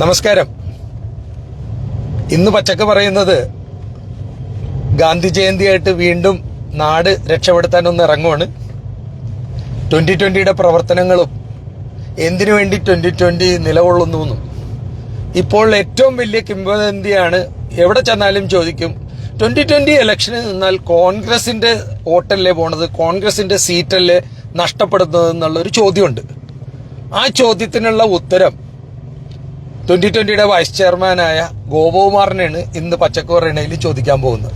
നമസ്കാരം. ഇന്ന് പച്ചക്ക് പറയുന്നത് ഗാന്ധി ജയന്തിയായിട്ട് വീണ്ടും നാട് രക്ഷപ്പെടുത്താൻ ഒന്ന് ഇറങ്ങുവാണ്. ട്വന്റി ട്വന്റിയുടെ പ്രവർത്തനങ്ങളും എന്തിനു വേണ്ടി ട്വന്റി ട്വന്റി നിലകൊള്ളുന്നു ഇപ്പോൾ ഏറ്റവും വലിയ കിംവദന്തിയാണ് എവിടെ ചെന്നാലും ചോദിക്കും ട്വന്റി ട്വന്റി ഇലക്ഷന് നിന്നാൽ കോൺഗ്രസിന്റെ വോട്ടല്ലേ പോണത്? കോൺഗ്രസിന്റെ സീറ്റല്ലേ നഷ്ടപ്പെടുന്നത്? എന്നുള്ളൊരു ചോദ്യമുണ്ട്. ആ ചോദ്യത്തിനുള്ള ഉത്തരം ട്വന്റി ട്വന്റിയുടെ വൈസ് ചെയർമാനായ ഗോപകുമാറിനെയാണ് ഇന്ന് പച്ചക്കോറണയിൽ ചോദിക്കാൻ പോകുന്നത്.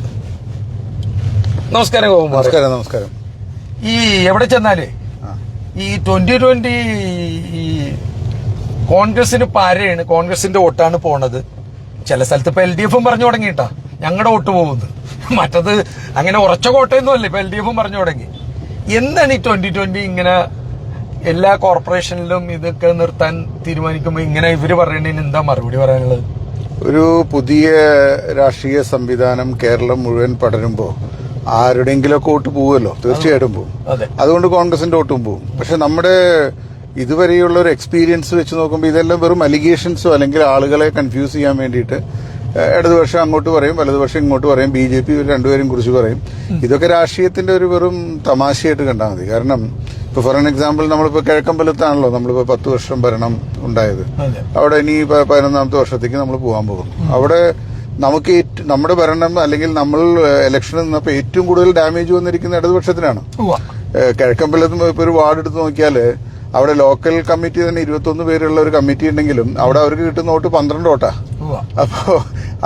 നമസ്കാരം ഗോപകുമാർ. നമസ്കാരം നമസ്കാരം. ഈ എവിടെ ചെന്നാലേ? ഈ ട്വന്റി ട്വന്റി ഈ കോൺഗ്രസിന് പാരയാണ് കോൺഗ്രസിന്റെ വോട്ടാണ് പോണത്. ചില സ്ഥലത്ത് ഇപ്പൊ എൽ ഡി എഫും പറഞ്ഞു തുടങ്ങിട്ടാ ഞങ്ങളുടെ വോട്ട് പോകുന്നത്. മറ്റത് അങ്ങനെ ഉറച്ച കോട്ടയൊന്നും അല്ല ഇപ്പൊ എൽ ഡി എഫും പറഞ്ഞു തുടങ്ങി. എന്താണ് ഈ ട്വന്റി ട്വന്റി ഇങ്ങനെ എല്ലാ കോർപ്പറേഷനിലും ഇതൊക്കെ നിർത്താൻ തീരുമാനിക്കുമ്പോൾ ഇങ്ങനെ ഇവർ പറയണതിന് എന്താ മറുപടി പറയാനുള്ളത്? ഒരു പുതിയ രാഷ്ട്രീയ സംവിധാനം കേരളം മുഴുവൻ പടരുമ്പോൾ ആരുടെയെങ്കിലൊക്കെ വോട്ട് പോവുമല്ലോ? തീർച്ചയായിട്ടും പോകും അതെ. അതുകൊണ്ട് കോൺഗ്രസിന്റെ വോട്ടും പോകും പക്ഷെ നമ്മുടെ ഇതുവരെയുള്ള ഒരു എക്സ്പീരിയൻസ് വെച്ച് നോക്കുമ്പോൾ ഇതെല്ലാം വെറും അലിഗേഷൻസോ അല്ലെങ്കിൽ ആളുകളെ കൺഫ്യൂസ് ചെയ്യാൻ വേണ്ടിയിട്ട് ഇടതുപക്ഷം അങ്ങോട്ട് പറയും വലതുപക്ഷം ഇങ്ങോട്ട് പറയും ബി ജെ പി രണ്ടുപേരും കുറിച്ച് പറയും. ഇതൊക്കെ രാഷ്ട്രീയത്തിന്റെ ഒരു വെറും തമാശയായിട്ട് കണ്ടാൽ മതി. കാരണം ഇപ്പൊ ഫോർ എൻ എക്സാമ്പിൾ നമ്മളിപ്പോ കിഴക്കമ്പലത്താണല്ലോ നമ്മളിപ്പോ പത്ത് വർഷം ഭരണം ഉണ്ടായത്. അവിടെ ഇനി പതിനൊന്നാമത്തെ വർഷത്തേക്ക് നമ്മൾ പോകാൻ പോകുന്നു. അവിടെ നമുക്ക് നമ്മുടെ ഭരണം അല്ലെങ്കിൽ നമ്മൾ ഇലക്ഷനിൽ നിന്നപ്പോൾ ഏറ്റവും കൂടുതൽ ഡാമേജ് വന്നിരിക്കുന്ന ഇടതുപക്ഷത്തിനാണ്. കിഴക്കമ്പലത്ത് ഇപ്പൊ ഒരു വാർഡ് എടുത്ത് നോക്കിയാൽ അവിടെ ലോക്കൽ കമ്മിറ്റി തന്നെ ഇരുപത്തൊന്ന് പേരുള്ള ഒരു കമ്മിറ്റി ഉണ്ടെങ്കിലും അവിടെ അവർക്ക് കിട്ടുന്ന വോട്ട് പന്ത്രണ്ട് വോട്ടാ. അപ്പോ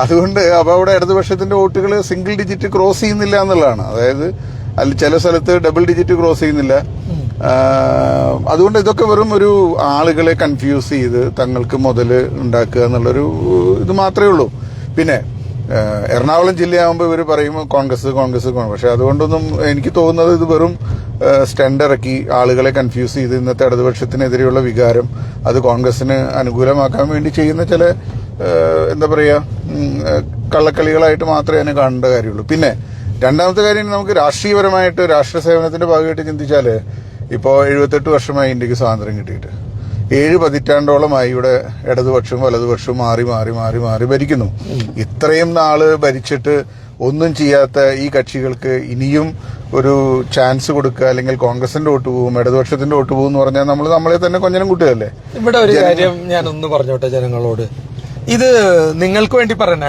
അതുകൊണ്ട് അപ്പൊ അവിടെ ഇടതുപക്ഷത്തിന്റെ വോട്ടുകൾ സിംഗിൾ ഡിജിറ്റ് ക്രോസ് ചെയ്യുന്നില്ല എന്നുള്ളതാണ്. അതായത് അതിൽ ചില സ്ഥലത്ത് ഡബിൾ ഡിജിറ്റ് ക്രോസ് ചെയ്യുന്നില്ല. അതുകൊണ്ട് ഇതൊക്കെ വെറും ഒരു ആളുകളെ കൺഫ്യൂസ് ചെയ്ത് തങ്ങൾക്ക് മുതൽ ഉണ്ടാക്കുക എന്നുള്ളൊരു ഇത് മാത്രമേ ഉള്ളൂ. പിന്നെ എറണാകുളം ജില്ലയാകുമ്പോൾ ഇവർ പറയും കോൺഗ്രസ് കോൺഗ്രസ് പക്ഷെ അതുകൊണ്ടൊന്നും എനിക്ക് തോന്നുന്നത് ഇത് വെറും സ്റ്റണ്ട് ഇറക്കി ആളുകളെ കൺഫ്യൂസ് ചെയ്ത് ഇന്നത്തെ ഇടതുപക്ഷത്തിനെതിരെയുള്ള വികാരം അത് കോൺഗ്രസിന് അനുകൂലമാക്കാൻ വേണ്ടി ചെയ്യുന്ന ചില എന്താ പറയുക കള്ളക്കളികളായിട്ട് മാത്രമേ അതിനെ കാണേണ്ട കാര്യമുള്ളൂ. പിന്നെ രണ്ടാമത്തെ കാര്യം നമുക്ക് രാഷ്ട്രീയപരമായിട്ട് രാഷ്ട്ര സേവനത്തിന്റെ ഭാഗമായിട്ട് ചിന്തിച്ചാൽ ഇപ്പോൾ എഴുപത്തെട്ട് വർഷമായി ഇന്ത്യയ്ക്ക് സ്വാതന്ത്ര്യം കിട്ടിയിട്ട്. ഏഴ് പതിറ്റാണ്ടോളമായി ഇവിടെ ഇടതുപക്ഷവും വലതുപക്ഷവും മാറി മാറി മാറി മാറി ഭരിക്കുന്നു. ഇത്രയും നാൾ ഭരിച്ചിട്ട് ഒന്നും ചെയ്യാത്ത ഈ കക്ഷികൾക്ക് ഇനിയും ഒരു ചാൻസ് കൊടുക്കുക അല്ലെങ്കിൽ കോൺഗ്രസിന്റെ വോട്ട് പോകും ഇടതുപക്ഷത്തിന്റെ വോട്ട് പോകും എന്ന് പറഞ്ഞാൽ നമ്മൾ നമ്മളെ തന്നെ കൊഞ്ഞനം കൂട്ടുകയല്ലേ? ഇവിടെ ഒരു കാര്യം ഞാൻ ഒന്ന് പറഞ്ഞോട്ടെ ജനങ്ങളോട്. ഇത് നിങ്ങൾക്ക് വേണ്ടി പറയണ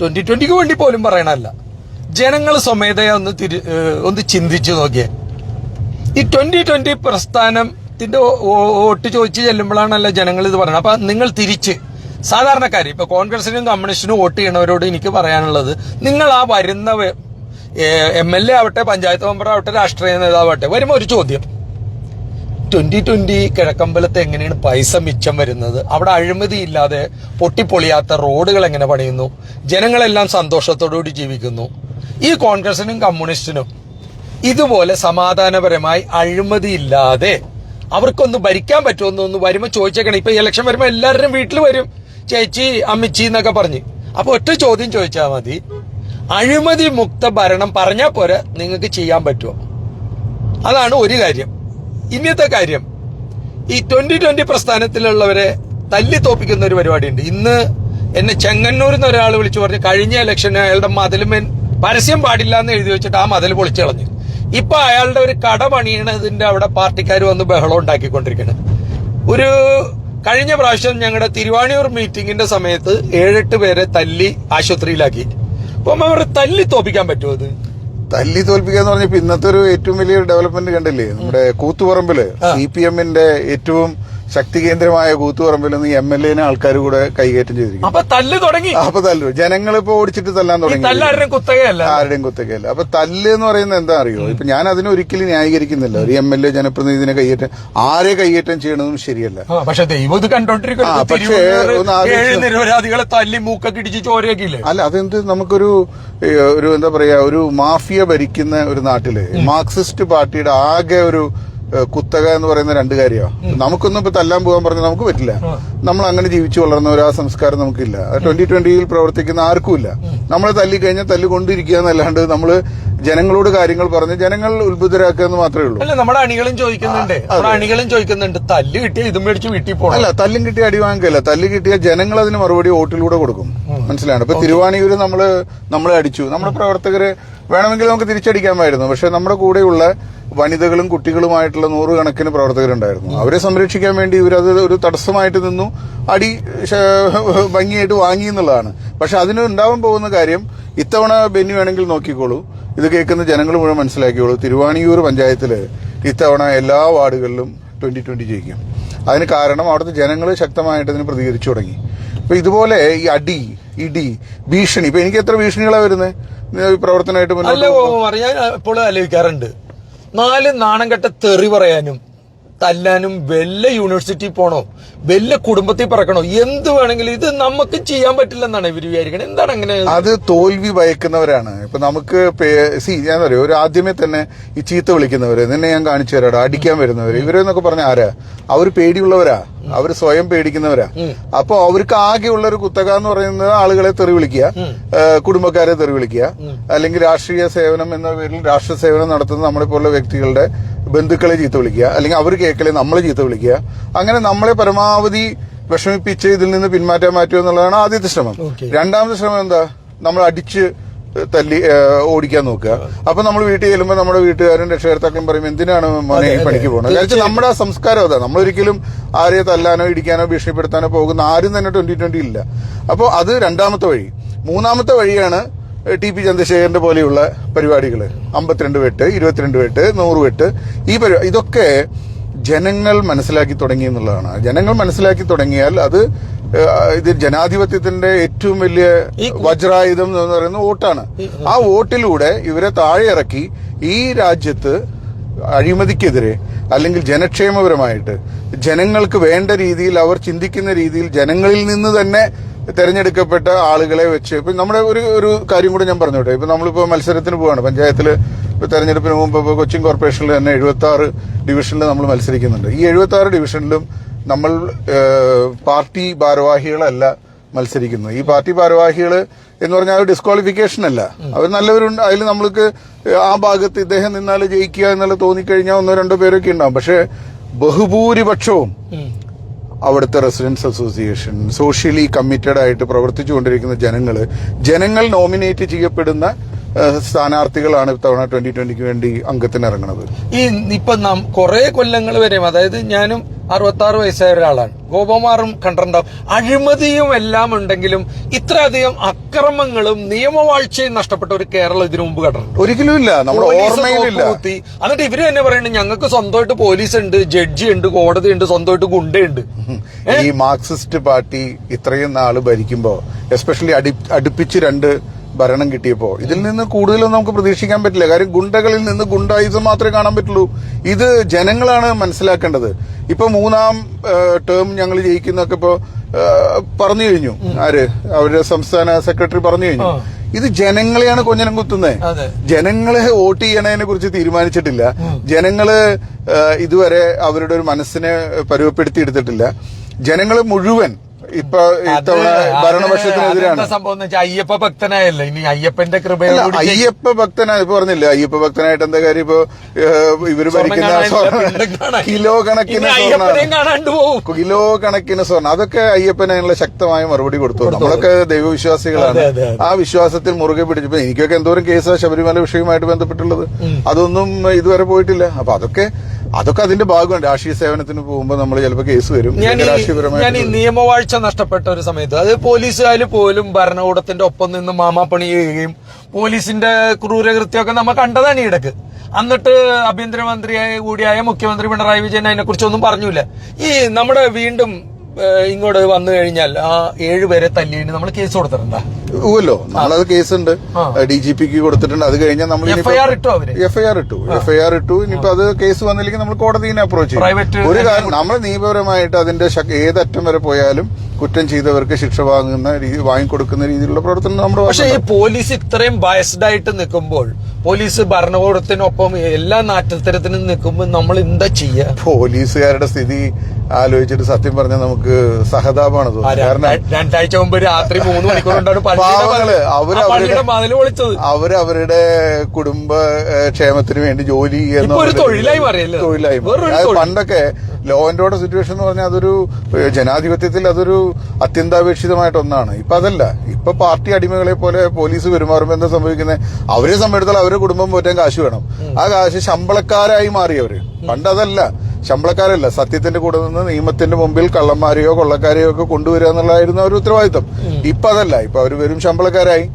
ട്വന്റി ട്വന്റിക്ക് വേണ്ടി പോലും പറയണല്ല ജനങ്ങൾ സ്വമേധയ ഒന്ന് തിരി ഒന്ന് ചിന്തിച്ചു നോക്കിയേ. ഈ ട്വന്റി ട്വന്റി പ്രസ്ഥാനത്തിന്റെ വോട്ട് ചോദിച്ചു ചെല്ലുമ്പോഴാണല്ലോ ജനങ്ങൾ ഇത് പറയുന്നത് അപ്പൊ നിങ്ങൾ തിരിച്ച്. സാധാരണക്കാർ ഇപ്പൊ കോൺഗ്രസിനും കമ്മ്യൂണിസ്റ്റിനും വോട്ട് ചെയ്യണവരോട് എനിക്ക് പറയാനുള്ളത് നിങ്ങൾ ആ വരുന്ന എം എൽ എ ആവട്ടെ പഞ്ചായത്ത് മെമ്പർ ആവട്ടെ രാഷ്ട്രീയ നേതാവട്ടെ വരുമ്പോ ഒരു ചോദ്യം. ട്വന്റി ട്വന്റി കിഴക്കമ്പലത്ത് എങ്ങനെയാണ് പൈസ മിച്ചം വരുന്നത്? അവിടെ അഴിമതി ഇല്ലാതെ പൊട്ടിപ്പൊളിയാത്ത റോഡുകൾ എങ്ങനെ പണിയുന്നു? ജനങ്ങളെല്ലാം സന്തോഷത്തോടുകൂടി ജീവിക്കുന്നു. ഈ കോൺഗ്രസിനും കമ്മ്യൂണിസ്റ്റിനും ഇതുപോലെ സമാധാനപരമായി അഴിമതി ഇല്ലാതെ അവർക്കൊന്ന് ഭരിക്കാൻ പറ്റുമെന്നൊന്ന് വരുമ്പോൾ ചോദിച്ചേക്കണം. ഇപ്പൊ ഇലക്ഷൻ വരുമ്പോൾ എല്ലാവരും വീട്ടിൽ വരും. ചേച്ചി അമ്മിച്ചി എന്നൊക്കെ പറഞ്ഞ്. അപ്പൊ ഒറ്റ ചോദ്യം ചോദിച്ചാൽ മതി. അഴിമതി മുക്ത ഭരണം പറഞ്ഞാൽ പോരെ നിങ്ങൾക്ക് ചെയ്യാൻ പറ്റുമോ അതാണ് ഒരു കാര്യം. ഇന്നത്തെ കാര്യം ഈ ട്വന്റി ട്വന്റി പ്രസ്ഥാനത്തിലുള്ളവരെ തല്ലി തോപ്പിക്കുന്ന ഒരു പരിപാടിയുണ്ട്. ഇന്ന് എന്നെ ചെങ്ങന്നൂരിൽ നിന്ന് ഒരാൾ വിളിച്ചു പറഞ്ഞു കഴിഞ്ഞ ഇലക്ഷന് അയാളുടെ മതിലുമേൻ പരസ്യം പാടില്ല എന്ന് എഴുതി വെച്ചിട്ട് ആ മതിൽ പൊളിച്ചു കളഞ്ഞു. ഇപ്പൊ അയാളുടെ ഒരു കട പണിയണതിന്റെ അവിടെ പാർട്ടിക്കാർ വന്ന് ബഹളം ഉണ്ടാക്കിക്കൊണ്ടിരിക്കുന്നത് ഒരു കഴിഞ്ഞ പ്രാവശ്യം ഞങ്ങളുടെ തിരുവാണിയൂർ മീറ്റിംഗിന്റെ സമയത്ത് ഏഴെട്ട് പേരെ തല്ലി ആശുപത്രിയിലാക്കി അപ്പം അവർ തല്ലി തോപ്പിക്കാൻ പറ്റുമോ അത് തല്ലി തോൽപ്പിക്കുക എന്ന് പറഞ്ഞപ്പോ ഇന്നത്തെ ഒരു ഏറ്റവും വലിയ ഡെവലപ്മെന്റ് കണ്ടില്ലേ? നമ്മുടെ കൂത്തുപറമ്പിൽ സി പി എമ്മിന്റെ ഏറ്റവും ശക്തി കേന്ദ്രമായ കൂത്തുപറമ്പിൽ നിന്ന് എം എൽ എനെ ആൾക്കാർ കൂടെ കൈകയറ്റം ചെയ്തിരിക്കും അപ്പൊ തല്ല് തുടങ്ങി. അപ്പൊ തല്ലു. ഇപ്പൊ ഓടിച്ചിട്ട് തല്ലാൻ തുടങ്ങി. ആരുടെയും കുത്തകയല്ല. ആരുടെയും കുത്തകയല്ല. അപ്പൊ തല്ല് എന്ന് പറയുന്നത് എന്താ അറിയോ? ഇപ്പൊ ഞാൻ അതിനെ ഒരിക്കലും ന്യായീകരിക്കുന്നില്ല. ഒരു എം എൽ എ ജനപ്രതിനിധിനെ കൈയേറ്റം ആരെ കൈയേറ്റം ചെയ്യണതും ശരിയല്ല. പക്ഷെ ദൈവം ഇത് നിരപരാധികളെ തല്ലി മൂക്കൊക്കെ ഇടിച്ച് ചോരയൊക്കെയില്ലേ? അല്ല അതെന്ത് നമുക്കൊരു ഒരു എന്താ പറയാ ഒരു മാഫിയ ഭരിക്കുന്ന ഒരു നാട്ടിൽ മാർക്സിസ്റ്റ് പാർട്ടിയുടെ ആകെ ഒരു കുത്തക എന്ന് പറയുന്ന രണ്ട് കാര്യമാണ് നമുക്കൊന്നും ഇപ്പൊ തല്ലാൻ പോകാൻ പറഞ്ഞാൽ നമുക്ക് പറ്റില്ല. നമ്മൾ അങ്ങനെ ജീവിച്ചു വളർന്ന ഒരു ആ സംസ്കാരം നമുക്കില്ല. ട്വന്റി ട്വന്റിയിൽ പ്രവർത്തിക്കുന്ന ആർക്കുമില്ല. നമ്മളെ തല്ലി കഴിഞ്ഞാൽ തല്ലി കൊണ്ടിരിക്കുക എന്നല്ലാണ്ട് നമ്മൾ ജനങ്ങളോട് കാര്യങ്ങൾ പറഞ്ഞ് ജനങ്ങൾ ഉത്ബുദ്ധരാക്കുക എന്ന് മാത്രമേ ഉള്ളൂ. അല്ല നമ്മുടെ അണികളും ചോദിക്കുന്നുണ്ട്. നമ്മുടെ അണികളും ചോദിക്കുന്നുണ്ട്. തല്ല് കിട്ടിയ ഇതും മേടിച്ച് വീട്ടിൽ പോകണം അല്ല തല്ലും കിട്ടിയ അടി വാങ്ങിക്കല്ല. തല്ല് കിട്ടിയ ജനങ്ങൾ അതിന് മറുപടി വോട്ടിലൂടെ കൊടുക്കും. മനസ്സിലാണ് ഇപ്പൊ തിരുവാണിയൂര് നമ്മൾ നമ്മളെ അടിച്ചു. നമ്മുടെ പ്രവർത്തകര് വേണമെങ്കിൽ നമുക്ക് തിരിച്ചടിക്കാമായിരുന്നു. പക്ഷെ നമ്മുടെ കൂടെയുള്ള വനിതകളും കുട്ടികളുമായിട്ടുള്ള നൂറുകണക്കിന് പ്രവർത്തകരുണ്ടായിരുന്നു. അവരെ സംരക്ഷിക്കാൻ വേണ്ടി ഇവരത് ഒരു തടസ്സമായിട്ട് നിന്നു. അടി ഭംഗിയായിട്ട് വാങ്ങി എന്നുള്ളതാണ്. പക്ഷെ അതിന് ഉണ്ടാവാൻ പോകുന്ന കാര്യം ഇത്തവണ ബെന്നി വേണമെങ്കിൽ നോക്കിക്കോളൂ. ഇത് കേൾക്കുന്ന ജനങ്ങൾ മുഴുവൻ മനസ്സിലാക്കിയോളൂ തിരുവാണിയൂർ പഞ്ചായത്തിൽ ഇത്തവണ എല്ലാ വാർഡുകളിലും ട്വന്റി ട്വന്റി ജയിക്കും. അതിന് കാരണം അവിടുത്തെ ജനങ്ങൾ ശക്തമായിട്ട് ഇതിന് പ്രതികരിച്ചു തുടങ്ങി. അപ്പൊ ഇതുപോലെ ഈ അടി ഇടി ഭീഷണി. ഇപ്പൊ എനിക്ക് എത്ര ഭീഷണികളാണ് വരുന്നത് പ്രവർത്തനമായിട്ട് അല്ല ഗോപകുമാർ ഞാൻ എപ്പോഴും ആലോചിക്കാറുണ്ട്. നാല് നാണം കെട്ട തെറി പറയാനും. തല്ലാനും വല്ല യൂണിവേഴ്സിറ്റി പോണോ? വല്ല കുടുംബത്തിൽ പറക്കണോ? എന്ത് വേണമെങ്കിലും ഇത് നമുക്ക് ചെയ്യാൻ പറ്റില്ലെന്നാണ് ഇവർ വിചാരിക്കുന്നത് എന്താണ് അങ്ങനെ? അത് തോൽവി ഭയക്കുന്നവരാണ്. ഇപ്പൊ നമുക്ക് സി ഞാൻ പറയാം ഒരു ആദ്യമേ തന്നെ ഈ ചീത്ത വിളിക്കുന്നവര് നിന്നെ ഞാൻ കാണിച്ചു തരാടാ അടിക്കാൻ വരുന്നവര്. ഇവരെന്നൊക്കെ പറഞ്ഞ ആരാ? അവർ പേടിയുള്ളവരാ. അവർ സ്വയം പേടിക്കുന്നവരാ. അപ്പൊ അവർക്ക് ആകെയുള്ള ഒരു കുത്തക എന്ന് പറയുന്നത് ആളുകളെ തെറി വിളിക്കുക. കുടുംബക്കാരെ തെറി വിളിക്കുക. അല്ലെങ്കിൽ രാഷ്ട്രീയ സേവനം എന്ന പേരിൽ രാഷ്ട്ര സേവനം നടത്തുന്ന നമ്മളെ പോലുള്ള വ്യക്തികളുടെ ബന്ധുക്കളെ ചീത്ത വിളിക്കുക. അല്ലെങ്കിൽ അവർ കേൾക്കലെ നമ്മളെ ചീത്ത വിളിക്കുക. അങ്ങനെ നമ്മളെ പരമാവധി വിഷമിപ്പിച്ച് ഇതിൽ നിന്ന് പിന്മാറ്റാൻ മാറ്റുക എന്നുള്ളതാണ് ആദ്യത്തെ ശ്രമം. രണ്ടാമത്തെ ശ്രമം എന്താ? നമ്മൾ അടിച്ച് തല്ലി ഓടിക്കാൻ നോക്കുക. അപ്പൊ നമ്മൾ വീട്ടിൽ ചെല്ലുമ്പോൾ നമ്മുടെ വീട്ടുകാരും രക്ഷകർത്താക്കളും പറയും എന്തിനാണ് മോനെ ഈ പണിക്ക് പോകുന്നത് കാരണം നമ്മുടെ ആ സംസ്കാരം അതാ. നമ്മളൊരിക്കലും ആരെയോ തല്ലാനോ ഇടിക്കാനോ ഭീഷണിപ്പെടുത്താനോ പോകുന്ന ആരും തന്നെ ട്വന്റി ട്വന്റി ഇല്ല. അപ്പോൾ അത് രണ്ടാമത്തെ വഴി. മൂന്നാമത്തെ വഴിയാണ് ടി പി ചന്ദ്രശേഖരന്റെ പോലെയുള്ള പരിപാടികൾ അമ്പത്തിരണ്ട് വെട്ട് ഇരുപത്തിരണ്ട് വെട്ട് നൂറ് വെട്ട്. ഈ പരിപാടി ഇതൊക്കെ ജനങ്ങൾ മനസ്സിലാക്കി തുടങ്ങി എന്നുള്ളതാണ്. ജനങ്ങൾ മനസ്സിലാക്കി തുടങ്ങിയാൽ അത് ഇത് ജനാധിപത്യത്തിന്റെ ഏറ്റവും വലിയ വജ്രായുധം എന്ന് പറയുന്ന വോട്ടാണ് ആ വോട്ടിലൂടെ ഇവരെ താഴെ ഇറക്കി ഈ രാജ്യത്ത് അഴിമതിക്കെതിരെ അല്ലെങ്കിൽ ജനക്ഷേമപരമായിട്ട് ജനങ്ങൾക്ക് വേണ്ട രീതിയിൽ അവർ ചിന്തിക്കുന്ന രീതിയിൽ ജനങ്ങളിൽ നിന്ന് തന്നെ തെരഞ്ഞെടുക്കപ്പെട്ട ആളുകളെ വെച്ച് ഇപ്പൊ നമ്മുടെ ഒരു ഒരു കാര്യം കൂടെ ഞാൻ പറഞ്ഞോട്ടെ. ഇപ്പൊ നമ്മളിപ്പോ മത്സരത്തിന് പോവാണ്. പഞ്ചായത്തിൽ ഇപ്പൊ തെരഞ്ഞെടുപ്പിന് മുമ്പ് ഇപ്പോൾ കൊച്ചിൻ കോർപ്പറേഷനിൽ തന്നെ എഴുപത്തി ആറ് ഡിവിഷനിൽ നമ്മൾ മത്സരിക്കുന്നുണ്ട്. ഈ എഴുപത്തി ആറ് ഡിവിഷനിലും നമ്മൾ പാർട്ടി ഭാരവാഹികളല്ല മത്സരിക്കുന്നത്. ഈ പാർട്ടി ഭാരവാഹികൾ എന്ന് പറഞ്ഞാൽ ഡിസ്ക്വാളിഫിക്കേഷൻ അല്ല. അവർ നല്ലവരുണ്ട്. അതിൽ നമ്മൾക്ക് ആ ഭാഗത്ത് ഇദ്ദേഹം നിന്നാൽ ജയിക്കുക എന്നുള്ള തോന്നിക്കഴിഞ്ഞാൽ ഒന്നോ രണ്ടോ പേരൊക്കെ ഉണ്ടാവും. പക്ഷേ ബഹുഭൂരിപക്ഷവും അവിടുത്തെ റെസിഡൻസ് അസോസിയേഷൻ സോഷ്യലി കമ്മിറ്റഡ് ആയിട്ട് പ്രവർത്തിച്ചുകൊണ്ടിരിക്കുന്ന ജനങ്ങൾ ജനങ്ങൾ നോമിനേറ്റ് ചെയ്യപ്പെടുന്ന സ്ഥാനാർത്ഥികളാണ് ഇത്തവണ ട്വന്റി ട്വന്റിക്ക് വേണ്ടി അംഗത്തിന് ഇറങ്ങുന്നത് ഈ ഇപ്പൊ നാം കുറെ കൊല്ലങ്ങൾ വരെയും അതായത് ഞാനും അറുപത്തി ആറ് വയസ്സായ ഒരാളാണ് ഗോപകുമാറും കണ്ടിട്ടുണ്ടാവും അഴിമതിയും എല്ലാം ഉണ്ടെങ്കിലും ഇത്രയധികം അക്രമങ്ങളും നിയമവാഴ്ചയും നഷ്ടപ്പെട്ട ഒരു കേരളം ഇതിനു മുമ്പ് കണ്ടിട്ടുണ്ട്. ഒരിക്കലും ഇല്ല. നമ്മുടെ ഓർമ്മയിലില്ല. എന്നിട്ട് ഇവർ തന്നെ പറയുന്നത് ഞങ്ങൾക്ക് സ്വന്തമായിട്ട് പോലീസ് ഉണ്ട് ജഡ്ജി ഉണ്ട് കോടതി ഉണ്ട് സ്വന്തമായിട്ട് ഗുണ്ടയുണ്ട് ഈ മാർക്സിസ്റ്റ് പാർട്ടി ഇത്രയും നാൾ ഭരിക്കുമ്പോ എസ്പെഷ്യലി അടി അടുപ്പിച്ച് രണ്ട് ഭരണം കിട്ടിയപ്പോ. ഇതിൽ നിന്ന് കൂടുതലൊന്നും നമുക്ക് പ്രതീക്ഷിക്കാൻ പറ്റില്ല. കാര്യം ഗുണ്ടകളിൽ നിന്ന് ഗുണ്ടായുധം മാത്രമേ കാണാൻ പറ്റുള്ളൂ. ഇത് ജനങ്ങളാണ് മനസ്സിലാക്കേണ്ടത്. ഇപ്പൊ മൂന്നാം ടേം ഞങ്ങൾ ജയിക്കുന്നൊക്കെ ഇപ്പോ പറഞ്ഞു കഴിഞ്ഞു. ആര്? അവരുടെ സംസ്ഥാന സെക്രട്ടറി പറഞ്ഞു കഴിഞ്ഞു. ഇത് ജനങ്ങളെയാണ് കൊഞ്ഞനം കുത്തുന്നത് ജനങ്ങളെ വോട്ട് ചെയ്യണതിനെ കുറിച്ച് തീരുമാനിച്ചിട്ടില്ല. ജനങ്ങൾ ഇതുവരെ അവരുടെ ഒരു മനസ്സിനെ പരുവപ്പെടുത്തി എടുത്തിട്ടില്ല ജനങ്ങൾ മുഴുവൻ ഇപ്പൊ ഇത്തവണ ഭരണപക്ഷത്തിനെതിരാണ് സംഭവം എന്ന് വെച്ചാൽ അയ്യപ്പ ഭക്തനായല്ലേ. ഇനി അയ്യപ്പന്റെ കൃപയോടുകൂടി അയ്യപ്പ ഭക്തനായ ഇപ്പൊ പറഞ്ഞില്ലേ അയ്യപ്പ ഭക്തനായിട്ട് എന്താ കാര്യം ഇപ്പൊ ഇവർ ഭരിക്കുന്ന. കിലോ കണക്കിന് കിലോ കണക്കിന് സ്വർണം. അതൊക്കെ അയ്യപ്പന് അതിനുള്ള ശക്തമായ മറുപടി കൊടുത്തു. നമ്മളൊക്കെ ദൈവവിശ്വാസികളാണ്. ആ വിശ്വാസത്തിൽ മുറുകെ പിടിച്ചപ്പോ എനിക്കൊക്കെ എന്തോരം കേസാ ശബരിമല വിഷയവുമായിട്ട് ബന്ധപ്പെട്ടുള്ളത്. അതൊന്നും ഇതുവരെ പോയിട്ടില്ല. അപ്പൊ അതൊക്കെ അതൊക്കെ അതിന്റെ ഭാഗമാണ്. രാഷ്ട്രീയ സേവനത്തിന് പോകുമ്പോൾ നമ്മൾ ചിലപ്പോൾ കേസ് വരും. ഞാൻ ഈ- ഈ നിയമവാഴ്ച നഷ്ടപ്പെട്ട ഒരു സമയത്ത് അത് പോലീസുകാർ പോലും ഭരണകൂടത്തിന്റെ ഒപ്പം നിന്ന് മാമാപ്പണി ചെയ്യുകയും പോലീസിന്റെ ക്രൂരകൃത്യമൊക്കെ നമ്മൾ കണ്ടതാണ് ഇടയ്ക്ക്. എന്നിട്ട് ആഭ്യന്തരമന്ത്രിയായ കൂടിയായ മുഖ്യമന്ത്രി പിണറായി വിജയൻ അതിനെ കുറിച്ചൊന്നും പറഞ്ഞില്ല. ഈ നമ്മുടെ വീണ്ടും ഇങ്ങോട്ട് വന്നു കഴിഞ്ഞാൽ ആ ഏഴുപേരെ തല്ലിയിട്ട് നമ്മൾ കേസ് കൊടുത്തിട്ടുണ്ടോ? ഊവല്ലോ നമ്മളത് കേസുണ്ട് ഡി ജി പിക്ക് കൊടുത്തിട്ടുണ്ട്. അത് കഴിഞ്ഞാൽ നമ്മൾ എഫ്ഐആർ ഇട്ടോ എഫ്ഐആർ ഇട്ടു. ഇനിയിപ്പോ അത് കേസ് വന്നില്ലെങ്കിൽ നമ്മൾ കോടതിനെ അപ്രോച്ച് ചെയ്യും. ഒരു കാര്യം നമ്മൾ നിയമപരമായിട്ട് അതിന്റെ ഏത് ഏതറ്റം വരെ പോയാലും കുറ്റം ചെയ്തവർക്ക് ശിക്ഷ വാങ്ങുന്ന രീതി വാങ്ങിക്കൊടുക്കുന്ന രീതിയിലുള്ള പ്രവർത്തനം നമ്മുടെ പക്ഷെ ഈ പോലീസ് ഇത്രയും ബയസ്ഡ് ആയിട്ട് നിൽക്കുമ്പോൾ പോലീസ് ഭരണകൂടത്തിനൊപ്പം എല്ലാ നാറ്റത്തരത്തിനും നിൽക്കുമ്പോൾ നമ്മൾ എന്താ ചെയ്യുക പോലീസുകാരുടെ സ്ഥിതി ആലോചിച്ചിട്ട് സത്യം പറഞ്ഞാൽ നമുക്ക് സഹതാപമാണ് ആ തോന്നുന്നത്. കാരണം രണ്ടാഴ്ച മുമ്പ് രാത്രി മൂന്ന് പാവങ്ങൾ അവർ അവരുടെ കുടുംബ ക്ഷേമത്തിന് വേണ്ടി ജോലി ചെയ്യുന്ന തൊഴിലായി. പണ്ടൊക്കെ ലോ ആൻഡ് ഓർഡർ സിറ്റുവേഷൻ എന്ന് പറഞ്ഞാൽ അതൊരു ജനാധിപത്യത്തിൽ അതൊരു അത്യന്താപേക്ഷിതമായിട്ട് ഒന്നാണ്. ഇപ്പൊ അതല്ല. ഇപ്പൊ പാർട്ടി അടിമകളെ പോലെ പോലീസ് പെരുമാറുമ്പോൾ എന്താ സംഭവിക്കുന്നത് അവരെ സംബന്ധിച്ചിടത്തോളം അവരുടെ കുടുംബം പോറ്റാൻ കാശ് വേണം. ആ കാശ് ശമ്പളക്കാരായി മാറിയവര്. പണ്ട് അതല്ല ശമ്പളക്കാരല്ല സത്യത്തിന്റെ കൂടെ നിന്ന് നിയമത്തിന്റെ മുമ്പിൽ കള്ളന്മാരെയോ കൊള്ളക്കാരെയോ ഒക്കെ കൊണ്ടുവരിക എന്നുള്ളതായിരുന്നു അവർ ഉത്തരവാദിത്തം. ഇപ്പൊ അതല്ല ഇപ്പൊ അവർ വെറും ശമ്പളക്കാരായി.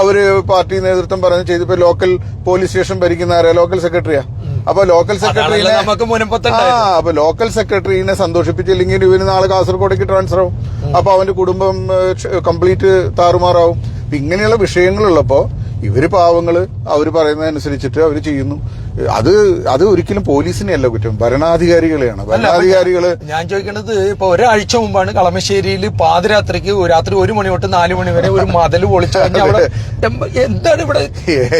അവർ പാർട്ടി നേതൃത്വം പറഞ്ഞ് ചെയ്ത് ഇപ്പൊ ലോക്കൽ പോലീസ് സ്റ്റേഷൻ ഭരിക്കുന്ന ആരാ? ലോക്കൽ സെക്രട്ടറിയാ. അപ്പൊ ലോക്കൽ സെക്രട്ടറിനെ ആ അപ്പൊ ലോക്കൽ സെക്രട്ടറിനെ സന്തോഷിപ്പിച്ചില്ലെങ്കിൽ ഇവന് നാളെ കാസർഗോഡേക്ക് ട്രാൻസ്ഫർ ആവും. അപ്പൊ അവന്റെ കുടുംബം കംപ്ലീറ്റ് താറുമാറാവും. ഇങ്ങനെയുള്ള വിഷയങ്ങളുള്ളപ്പോ ഇവർ പാവങ്ങൾ അവർ പറയുന്നതനുസരിച്ചിട്ട് അവർ ചെയ്യുന്നു. അത് അത് ഒരിക്കലും പോലീസിനെയല്ല കുറ്റം. ഭരണാധികാരികളെയാണ്. ഭരണാധികാരികൾ ഞാൻ ചോദിക്കുന്നത് ഇപ്പൊ ഒരാഴ്ച മുമ്പാണ് കളമശ്ശേരിയിൽ പാതിരാത്രിക്ക് രാത്രി ഒരു മണി തൊട്ട് നാല് മണി വരെ ഒരു മതിൽ പൊളിച്ചു അവിടെ എന്താണ് ഇവിടെ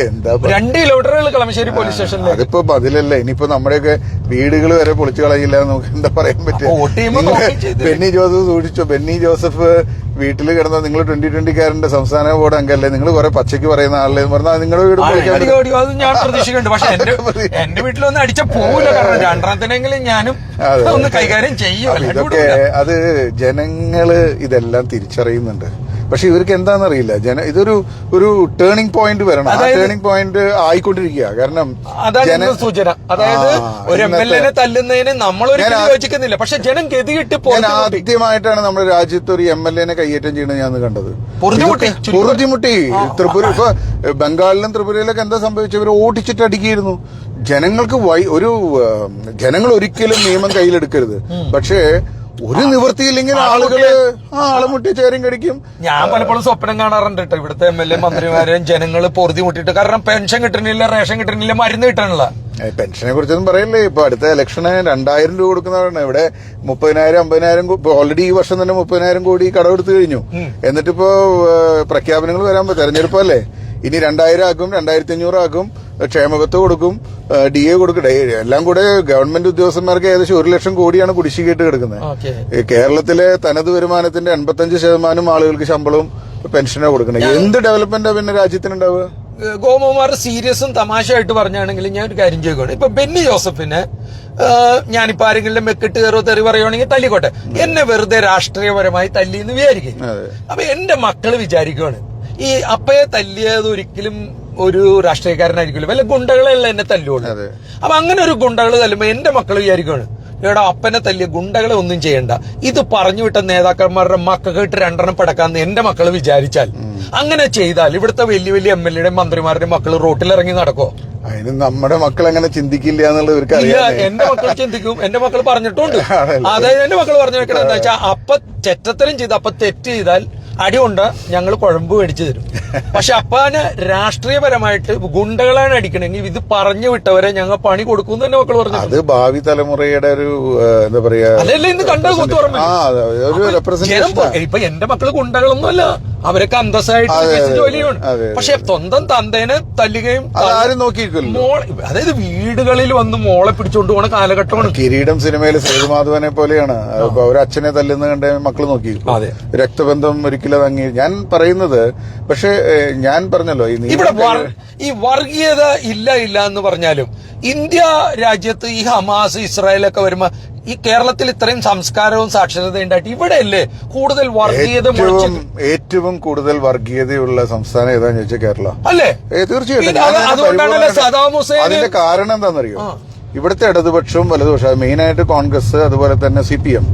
എന്താ രണ്ട് കിലോമീറ്ററുകൾ കളമശ്ശേരി പോലീസ് സ്റ്റേഷനിൽ അതിപ്പോ മതിലല്ല? ഇനിയിപ്പോ നമ്മുടെയൊക്കെ വീടുകൾ വരെ പൊളിച്ചു കളയില്ല എന്ന് നമുക്ക് എന്താ പറയാൻ പറ്റും? ബെന്നി ജോസഫ് സൂക്ഷിച്ചോ? ബെന്നി ജോസഫ് വീട്ടിൽ കിടന്ന നിങ്ങൾ ട്വന്റി ട്വന്റിക്കാരന്റെ സംസ്ഥാന ബോർഡ് അംഗല്ലേ? നിങ്ങൾ കുറെ പച്ചയ്ക്ക് പറയുന്ന ആളല്ലേ എന്ന് പറഞ്ഞാൽ നിങ്ങളുടെ വീട് അത് ഞാൻ പ്രതീക്ഷിക്കുന്നുണ്ട്. പക്ഷെ എന്റെ വീട്ടിലൊന്നും അടിച്ച പോവില്ല. കാരണം രണ്ടെണ്ണത്തിനെങ്കിലും ഞാനും ഒന്ന് കൈകാര്യം ചെയ്യും. ഇതൊക്കെ അത് ജനങ്ങൾ ഇതെല്ലാം തിരിച്ചറിയുന്നുണ്ട്. പക്ഷെ ഇവർക്ക് എന്താണെന്നറിയില്ല. ജന ഇതൊരു ഒരു ടേണിംഗ് പോയിന്റ് വരണം. ആ ടേണിംഗ് പോയിന്റ് ആയിക്കൊണ്ടിരിക്കുക. കാരണം അതാണ് സൂചന. അതായത് ഒരു എം എൽ ഇന്നത്തെ- എനെ തല്ലുന്നതിന് നമ്മളൊരിക്കലും യോജിക്കുന്നില്ല. പക്ഷെ ജനം ഗതികിട്ട് ഞാൻ ആദ്യമായിട്ടാണ് നമ്മുടെ രാജ്യത്ത് ഒരു എം എൽ എനെ കയ്യേറ്റം ചെയ്യണത് ഞാൻ കണ്ടത്. പൊറുതിമുട്ടി. ത്രിപുര ഇപ്പൊ ബംഗാളിലും ത്രിപുരയിലൊക്കെ എന്താ സംഭവിച്ചത്? ഇവർ ഓടിച്ചിട്ട് അടിക്കുകയായിരുന്നു. ജനങ്ങൾക്ക് വൈ ഒരു ജനങ്ങൾ ഒരിക്കലും നിയമം കയ്യിലെടുക്കരുത്. പക്ഷേ ഒരു നിവൃത്തിയില്ലെങ്കിൽ ആളുകൾ ആളുമുട്ടി ചേരും കടിക്കും. ഞാൻ പലപ്പോഴും സ്വപ്നം കാണാറുണ്ട് കേട്ടോ ഇവിടുത്തെ എം എൽ എ മന്ത്രിമാരെയും ജനങ്ങൾ പൊറുതി മുട്ടിട്ട് കാരണം പെൻഷൻ കിട്ടണില്ല റേഷൻ കിട്ടണില്ല മരുന്ന് കിട്ടണില്ല പെൻഷനെ കുറിച്ചൊന്നും പറയല്ലേ? ഇപ്പൊ അടുത്ത ഇലക്ഷന് രണ്ടായിരം രൂപ കൊടുക്കുന്നവരാണ്. ഇവിടെ മുപ്പതിനായിരം അമ്പതിനായിരം ഓൾറെഡി ഈ വർഷം തന്നെ മുപ്പതിനായിരം കോടി കടമെടുത്ത് കഴിഞ്ഞു. എന്നിട്ടിപ്പോ പ്രഖ്യാപനങ്ങൾ വരാൻ തെരഞ്ഞെടുപ്പല്ലേ? ഇനി രണ്ടായിരം ആക്കും രണ്ടായിരത്തി അഞ്ഞൂറ് ആക്കും ക്ഷേമകത്ത് കൊടുക്കും ഡി എ കൊടുക്കും. ഡേ- എല്ലാം കൂടെ ഗവൺമെന്റ് ഉദ്യോഗസ്ഥന്മാർക്ക് ഏകദേശം ഒരു ലക്ഷം കോടിയാണ് കുടിശ്ശികയായിട്ട് കിടക്കുന്നത്. കേരളത്തിലെ തനത് വരുമാനത്തിന്റെ എൺപത്തഞ്ച് ശതമാനം ആളുകൾക്ക് ശമ്പളവും പെൻഷനോ കൊടുക്കണം. എന്ത് ഡെവലപ്മെന്റാ പിന്നെ രാജ്യത്തിനുണ്ടാവുക? ഗോപകുമാർ സീരിയസും തമാശയായിട്ട് പറഞ്ഞാണെങ്കിൽ ഞാൻ ഒരു കാര്യം ചെയ്യുകയാണ് ഇപ്പൊ ബെന്നി ജോസഫിന് ഞാനിപ്പോ ആരെങ്കിലും മെക്കിട്ട് കയറോ തെറി പറയുവാണെങ്കിൽ തല്ലിക്കോട്ടെ. എന്നെ വെറുതെ രാഷ്ട്രീയപരമായി തല്ലി എന്ന് വിചാരിക്കും. അപ്പൊ എന്റെ മക്കൾ വിചാരിക്കുവാണ് ഈ അപ്പയെ തല്ലിയത് ഒരിക്കലും ഒരു രാഷ്ട്രീയക്കാരനായിരിക്കില്ല വല്ല ഗുണ്ടകളെല്ലാം എന്നെ തല്ലുള്ളൂ. അപ്പൊ അങ്ങനെ ഒരു ഗുണ്ടകൾ തല്ലുമ്പോ എന്റെ മക്കൾ വിചാരിക്കുവാണ് എടാ അപ്പനെ തല്ലിയ ഗുണ്ടകളെ ഒന്നും ചെയ്യണ്ട. ഇത് പറഞ്ഞു വിട്ട നേതാക്കന്മാരുടെ മക്കൾക്ക് രണ്ടെണ്ണം പടക്കാന്ന് എന്റെ മക്കൾ വിചാരിച്ചാൽ അങ്ങനെ ചെയ്താൽ ഇവിടുത്തെ വലിയ വലിയ എം എൽ എയുടെ മന്ത്രിമാരുടെ മക്കൾ റോട്ടിലിറങ്ങി നടക്കോ? അതിന് നമ്മുടെ മക്കൾ അങ്ങനെ ചിന്തിക്കില്ല എന്നുള്ളത് എന്റെ മക്കൾ ചിന്തിക്കും. എന്റെ മക്കൾ പറഞ്ഞിട്ടുണ്ട്? അതായത് എന്റെ മക്കൾ പറഞ്ഞു വെക്കണം എന്താ വെച്ചാൽ അപ്പ ചെറ്റത്തരം ചെയ്ത് അപ്പ തെറ്റ് ചെയ്താൽ അടികൊണ്ട് ഞങ്ങൾ കുഴമ്പ് മേടിച്ചു തരും. പക്ഷെ അപ്പാന് രാഷ്ട്രീയപരമായിട്ട് ഗുണ്ടകളാണ് അടിക്കണമെങ്കിൽ ഇത് പറഞ്ഞു വിട്ടവരെ ഞങ്ങൾ പണി കൊടുക്കും തന്നെ മക്കൾ പറഞ്ഞു അത് ഭാവി തലമുറയുടെ ഒരു എന്താ പറയാ അതല്ലേ ഇന്ന് കണ്ടത് കുത്തുപറമ്പ് ഇപ്പൊ എന്റെ മക്കൾ ഗുണ്ടകളൊന്നുമല്ല. അവരൊക്കെ അന്തസ്സായിട്ട് ജോലിയുണ്ട്. പക്ഷെ സ്വന്തം തന്തേനെ തല്ലുകയും അതായത് വീടുകളിൽ വന്ന് മോളെ പിടിച്ചോണ്ട് പോണ കാലഘട്ടമാണ്. കിരീടം സിനിമയിൽ സേതുമാധവനെ പോലെയാണ്. അച്ഛനെ അവരച്ഛനെ തല്ലുന്ന കണ്ട് മക്കൾ നോക്കി രക്തബന്ധം ഒരിക്കലും അത് അങ്ങ് ഞാൻ പറയുന്നത് പക്ഷെ ഞാൻ പറഞ്ഞല്ലോ ഈ ഇവിടെ ഈ വർഗീയത ഇല്ല ഇല്ല എന്ന് പറഞ്ഞാലും ഇന്ത്യ രാജ്യത്ത് ഈ ഹമാസ് ഇസ്രായേലൊക്കെ വരുമ്പോ ഈ കേരളത്തിൽ ഇത്രയും സംസ്കാരവും സാക്ഷരതയും ഉണ്ടായിട്ട് ഇവിടെയല്ലേ കൂടുതൽ വർഗീയത ഏറ്റവും ഏറ്റവും കൂടുതൽ വർഗീയതയുള്ള സംസ്ഥാനം ഏതാന്ന് ചോദിച്ചാൽ കേരള. അല്ലേ? തീർച്ചയായിട്ടും. അതിന്റെ കാരണം എന്താണെന്നറിയോ. ഇവിടുത്തെ ഇടതുപക്ഷവും വലതുപക്ഷവും മെയിനായിട്ട് കോൺഗ്രസ് അതുപോലെ തന്നെ സി പി എം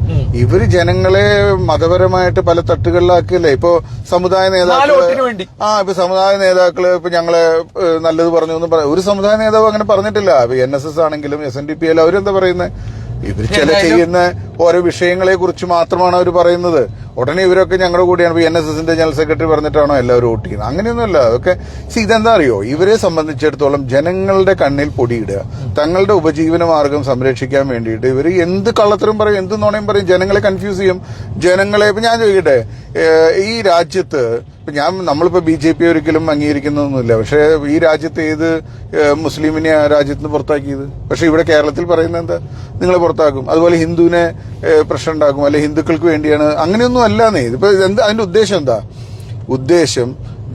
ഇവർ ജനങ്ങളെ മതപരമായിട്ട് പല തട്ടുകളിലാക്കിയല്ലേ? ഇപ്പൊ സമുദായ നേതാക്കൾ ആ ഇപ്പൊ സമുദായ നേതാക്കൾ ഇപ്പൊ ഞങ്ങളെ നല്ലത് പറഞ്ഞു എന്ന് പറയാം ഒരു സമുദായ നേതാവ് അങ്ങനെ പറഞ്ഞിട്ടില്ല. ഇപ്പൊ എൻ എസ് എസ് ആണെങ്കിലും S N D P L അവരെന്താ പറയുന്നത് ഇവർ ചില ചെയ്യുന്ന ഓരോ വിഷയങ്ങളെ കുറിച്ച് മാത്രമാണ് അവർ പറയുന്നത്. ഉടനെ ഇവരൊക്കെ ഞങ്ങളുടെ കൂടെയാണ്. എൻ എസ് എസിന്റെ ജനറൽ സെക്രട്ടറി പറഞ്ഞിട്ടാണോ എല്ലാവരും വോട്ട് ചെയ്യുന്നത്? അങ്ങനെയൊന്നുമല്ല. അതൊക്കെ ഇതെന്താ അറിയോ? ഇവരെ സംബന്ധിച്ചിടത്തോളം ജനങ്ങളുടെ കണ്ണിൽ പൊടിയിടുക തങ്ങളുടെ ഉപജീവന മാർഗം സംരക്ഷിക്കാൻ വേണ്ടിയിട്ട് ഇവർ എന്ത് കള്ളത്തരം പറയും എന്ത് നുണയും പറയും ജനങ്ങളെ കൺഫ്യൂസ് ചെയ്യും. ജനങ്ങളെ ഇപ്പൊ ഞാൻ ചോദിക്കട്ടെ ഈ രാജ്യത്ത് ഇപ്പൊ ഞാൻ നമ്മളിപ്പോ ബി ജെ പി ഒരിക്കലും അംഗീകരിക്കുന്നൊന്നുമില്ല. പക്ഷേ ഈ രാജ്യത്ത് ഏത് മുസ്ലിമിനെ രാജ്യത്ത് നിന്ന് പുറത്താക്കിയത്? പക്ഷെ ഇവിടെ കേരളത്തിൽ പറയുന്നത് എന്താ? നിങ്ങളെ പുറത്താക്കും. അതുപോലെ ഹിന്ദുവിനെ പ്രശ്നം ഉണ്ടാക്കും. അല്ലെ ഹിന്ദുക്കൾക്ക് വേണ്ടിയാണ്. അങ്ങനെയൊന്നും അല്ലാന്നേ ഇതിപ്പോ എന്താ അതിന്റെ ഉദ്ദേശം എന്താ? ഉദ്ദേശം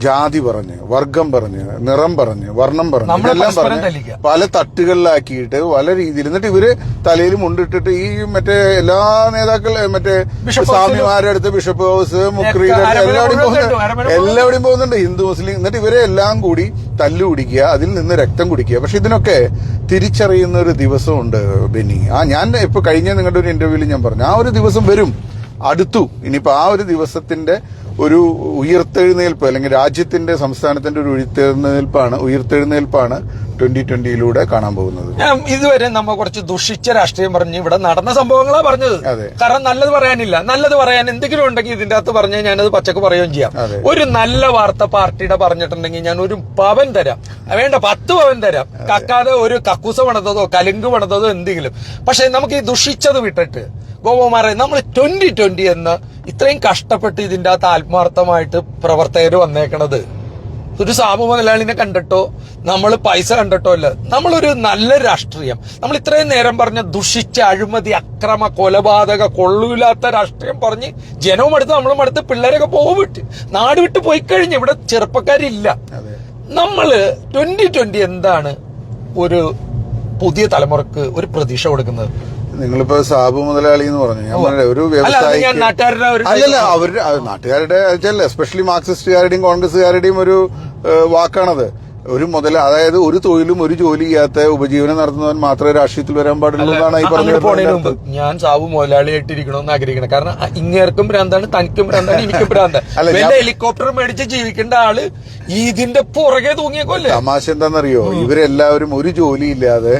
ജാതി പറഞ്ഞ് വർഗം പറഞ്ഞ് നിറം പറഞ്ഞ് വർണം പറഞ്ഞ് എല്ലാം ഇതെല്ലാം പറഞ്ഞ് പല തട്ടുകളിലാക്കിയിട്ട് പല രീതിയിൽ എന്നിട്ട് ഇവർ തലയിൽ മുണ്ടിട്ടിട്ട് ഈ മറ്റേ എല്ലാ നേതാക്കൾ മറ്റേ സ്വാമിമാരുടെ അടുത്ത് ബിഷപ്പ് ഹൗസ് മുക്രിയുടെ അടുത്ത് മുഴുവൻ പോകുന്നുണ്ട് എല്ലാവിടെയും പോകുന്നുണ്ട്. ഹിന്ദു മുസ്ലിം എന്നിട്ട് ഇവരെ എല്ലാം കൂടി തല്ലു കുടിക്കുക അതിൽ നിന്ന് രക്തം കുടിക്കുക. പക്ഷെ ഇതിനൊക്കെ തിരിച്ചറിയുന്ന ഒരു ദിവസമുണ്ട് ബെന്നി. ആ ഞാൻ ഇപ്പൊ കഴിഞ്ഞ നിങ്ങളുടെ ഒരു ഇന്റർവ്യൂവിൽ ഞാൻ പറഞ്ഞു. ആ ഒരു ദിവസം വരും. അടുത്തു. ഇനിയിപ്പോൾ ആ ഒരു ദിവസത്തിന്റെ ഒരു ഉയർത്തെഴുന്നേൽപ്പ് അല്ലെങ്കിൽ രാജ്യത്തിന്റെ സംസ്ഥാനത്തിന്റെ ഒരു ഉയർത്തെഴുന്നേൽപ്പാണ് ഉയർത്തെഴുന്നേൽപ്പാണ് ട്വന്റി ട്വന്റിയിലൂടെ കാണാൻ പോകുന്നത്. ഇതുവരെ നമ്മൾ കുറച്ച് ദുഷിച്ച രാഷ്ട്രീയം പറഞ്ഞ് ഇവിടെ നടന്ന സംഭവങ്ങളാ പറഞ്ഞത്. കാരണം നല്ലത് പറയാനില്ല. നല്ലത് പറയാൻ എന്തെങ്കിലും ഉണ്ടെങ്കിൽ ഇതിന്റെ അകത്ത് പറഞ്ഞാൽ ഞാനത് പച്ചക്ക് പറയുകയും ചെയ്യാം. ഒരു നല്ല വാർത്ത പാർട്ടിയുടെ പറഞ്ഞിട്ടുണ്ടെങ്കിൽ ഞാൻ ഒരു പവൻ തരാം. വേണ്ട പത്ത് പവൻ തരാം. കക്കാതെ ഒരു കക്കൂസ പണിതതോ കലുങ്ക് പണിതതോ എന്തെങ്കിലും. പക്ഷെ നമുക്ക് ഈ ദുഷിച്ചത് വിട്ടിട്ട് ഗോപകുമാരെ നമ്മൾ ട്വന്റി ട്വന്റി എന്ന് ഇത്രയും കഷ്ടപ്പെട്ട് ഇതിന്റെ അകത്ത് ആത്മാർത്ഥമായിട്ട് പ്രവർത്തകർ വന്നേക്കണത്. ഒരു സാമു മുതലാളിനെ കണ്ടിട്ടോ? നമ്മൾ പൈസ കണ്ടിട്ടോ അല്ല. നമ്മളൊരു നല്ല രാഷ്ട്രീയം. നമ്മൾ ഇത്രയും നേരം പറഞ്ഞ ദുഷിച്ച അഴിമതി അക്രമ കൊലപാതക കൊള്ളൂലാത്ത രാഷ്ട്രീയം പറഞ്ഞ് ജനവും അടുത്ത് നമ്മളും അടുത്ത് പിള്ളേരൊക്കെ പോകും വിട്ട്. നാട് വിട്ട് പോയി കഴിഞ്ഞ് ഇവിടെ ചെറുപ്പക്കാരില്ല. നമ്മൾ നമ്മൾ ട്വന്റി ട്വന്റി എന്താണ് ഒരു പുതിയ തലമുറയ്ക്ക് ഒരു പ്രതീക്ഷ കൊടുക്കുന്നത്? നിങ്ങളിപ്പോ സാബു മുതലാളി എന്ന് പറഞ്ഞു. ഒരു വ്യവസായി അല്ലല്ല അവരുടെ അത് നാട്ടുകാരുടെ വെച്ചാൽ എസ്പെഷ്യലി മാർക്സിസ്റ്റുകാരുടെയും കോൺഗ്രസ്സുകാരുടെയും ഒരു വാക്കാണത്. ഒരു മുതൽ അതായത് ഒരു തൊഴിലും ഒരു ജോലി ചെയ്യാത്ത ഉപജീവനം നടത്തുന്നവൻ മാത്രമേ രാഷ്ട്രീയത്തിൽ വരാൻ പാടുള്ളൂ എന്നാണ് ഈ പറഞ്ഞത് ഞാൻ സാബു മുതലാളിയായിട്ടിരിക്കണമെന്ന് ആഗ്രഹിക്കണം. കാരണം ഇങ്ങേർക്കും ഭ്രാന്താണ് തനിക്കും ഭ്രാന്താണ് എനിക്കും ഭ്രാന്താണ്. ഹെലികോപ്റ്റർ മേടിച്ച് ജീവിക്കേണ്ട ആൾ ഇതിന്റെ പുറകെ തൂങ്ങിയക്കോല്ലേ തമാശ എന്താണെന്നറിയോ? ഇവരെല്ലാവരും ഒരു ജോലി ഇല്ലാതെ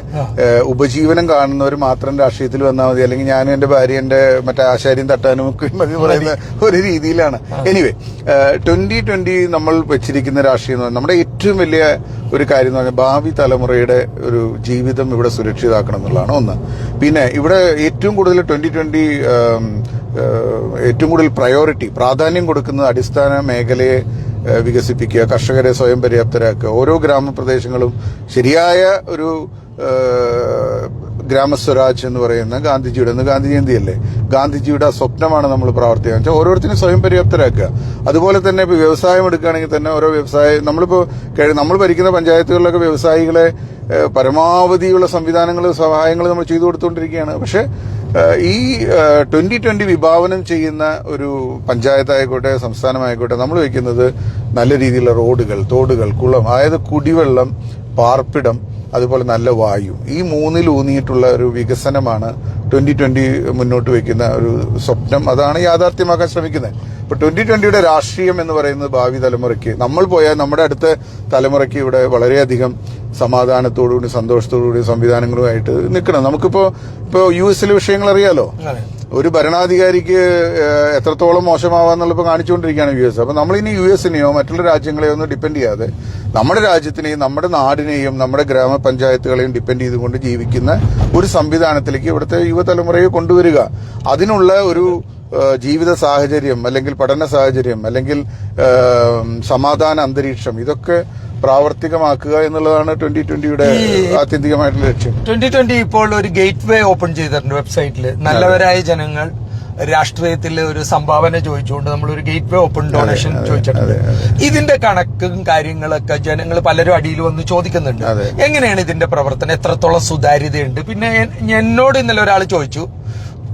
ഉപജീവനം കാണുന്നവർ മാത്രം രാഷ്ട്രീയത്തിൽ വന്നാൽ മതി. അല്ലെങ്കിൽ ഞാനും എന്റെ ഭാര്യ എന്റെ മറ്റേ ആശാരിയും തട്ടാനും ഒക്കെ മതി പറയുന്ന ഒരു രീതിയിലാണ്. എനിവേ ട്വന്റി ട്വന്റി നമ്മൾ വെച്ചിരിക്കുന്ന രാഷ്ട്രീയം നമ്മുടെ ഏറ്റവും വലിയ ഒരു കാര്യം എന്ന് പറഞ്ഞാൽ ഭാവി തലമുറയുടെ ഒരു ജീവിതം ഇവിടെ സുരക്ഷിതാക്കണം എന്നുള്ളതാണ് ഒന്ന്. പിന്നെ ഇവിടെ ഏറ്റവും കൂടുതൽ ട്വന്റി ട്വന്റി ഏറ്റവും കൂടുതൽ പ്രയോറിറ്റി പ്രാധാന്യം കൊടുക്കുന്നത് അടിസ്ഥാന മേഖലയെ വികസിപ്പിക്കുക കർഷകരെ സ്വയം പര്യാപ്തരാക്കുക. ഓരോ ഗ്രാമപ്രദേശങ്ങളും ശരിയായ ഒരു ഗ്രാമസ്വരാജ് എന്ന് പറയുന്ന ഗാന്ധിജിയുടെ ഇന്ന് ഗാന്ധി ജയന്തിയല്ലേ? ഗാന്ധിജിയുടെ സ്വപ്നമാണ് നമ്മൾ പ്രാവർത്തികം വെച്ചാൽ ഓരോരുത്തരും സ്വയം പര്യാപ്തരാക്കുക. അതുപോലെ തന്നെ ഇപ്പൊ വ്യവസായം എടുക്കുകയാണെങ്കിൽ തന്നെ ഓരോ വ്യവസായ നമ്മളിപ്പോ നമ്മൾ ഭരിക്കുന്ന പഞ്ചായത്തുകളിലൊക്കെ വ്യവസായികളെ പരമാവധിയുള്ള സംവിധാനങ്ങൾ സഹായങ്ങൾ നമ്മൾ ചെയ്തു കൊടുത്തുകൊണ്ടിരിക്കുകയാണ്. പക്ഷേ ഈ ട്വന്റി ട്വന്റി വിഭാവനം ചെയ്യുന്ന ഒരു പഞ്ചായത്തായിക്കോട്ടെ സംസ്ഥാനമായിക്കോട്ടെ നമ്മൾ വയ്ക്കുന്നത് നല്ല രീതിയിലുള്ള റോഡുകൾ തോടുകൾ കുളം അതായത് കുടിവെള്ളം പാർപ്പിടം അതുപോലെ നല്ല വായു. ഈ മൂന്നിൽ ഊന്നിയിട്ടുള്ള ഒരു വികസനമാണ് ട്വന്റി ട്വന്റി മുന്നോട്ട് വെക്കുന്ന ഒരു സ്വപ്നം. അതാണ് യാഥാർത്ഥ്യമാക്കാൻ ശ്രമിക്കുന്നത്. ഇപ്പൊ ട്വന്റി ട്വന്റിയുടെ രാഷ്ട്രീയം എന്ന് പറയുന്നത് ഭാവി തലമുറയ്ക്ക് നമ്മൾ പോയാൽ നമ്മുടെ അടുത്ത തലമുറയ്ക്ക് ഇവിടെ വളരെയധികം സമാധാനത്തോടുകൂടി സന്തോഷത്തോടുകൂടി സംവിധാനങ്ങളുമായിട്ട് നിൽക്കണം. നമുക്കിപ്പോ ഇപ്പോ യു എസിലെ വിഷയങ്ങൾ അറിയാലോ. ഒരു ഭരണാധികാരിക്ക് എത്രത്തോളം മോശമാവാന്നുള്ളപ്പോൾ കാണിച്ചുകൊണ്ടിരിക്കുകയാണ് യു എസ്. അപ്പം നമ്മളിനി യു എസിനെയോ മറ്റുള്ള രാജ്യങ്ങളെയോ ഒന്നും ഡിപ്പെൻഡ് ചെയ്യാതെ നമ്മുടെ രാജ്യത്തിനെയും നമ്മുടെ നാടിനെയും നമ്മുടെ ഗ്രാമപഞ്ചായത്തുകളെയും ഡിപ്പെൻഡ് ചെയ്തുകൊണ്ട് ജീവിക്കുന്ന ഒരു സംവിധാനത്തിലേക്ക് ഇവിടുത്തെ യുവതലമുറയെ കൊണ്ടുവരിക. അതിനുള്ള ഒരു ജീവിത സാഹചര്യം അല്ലെങ്കിൽ പഠന സാഹചര്യം അല്ലെങ്കിൽ സമാധാന അന്തരീക്ഷം ഇതൊക്കെ പ്രാവർത്തികമാക്കുക എന്നുള്ളതാണ് ട്വന്റി ട്വന്റിയുടെ ആത്യന്തികമായിട്ടുള്ള ലക്ഷ്യം. ട്വന്റി ട്വന്റി ഇപ്പോൾ ഒരു ഗേറ്റ് വേ ഓപ്പൺ ചെയ്തിട്ടുണ്ട് വെബ്സൈറ്റിൽ നല്ലവരായ ജനങ്ങൾ രാഷ്ട്രീയത്തിൽ ഒരു സംഭാവന ചോദിച്ചുകൊണ്ട് നമ്മൾ ഒരു ഗേറ്റ് വേ ഓപ്പൺ ഡൊണേഷൻ ചോദിച്ചിട്ടുണ്ട്. ഇതിന്റെ കണക്കും കാര്യങ്ങളൊക്കെ ജനങ്ങൾ പലരും അടിയിൽ വന്ന് ചോദിക്കുന്നുണ്ട്. എങ്ങനെയാണ് ഇതിന്റെ പ്രവർത്തനം? എത്രത്തോളം സുതാര്യതയുണ്ട്? പിന്നെ എന്നോട് ഇന്നലെ ഒരാൾ ചോദിച്ചു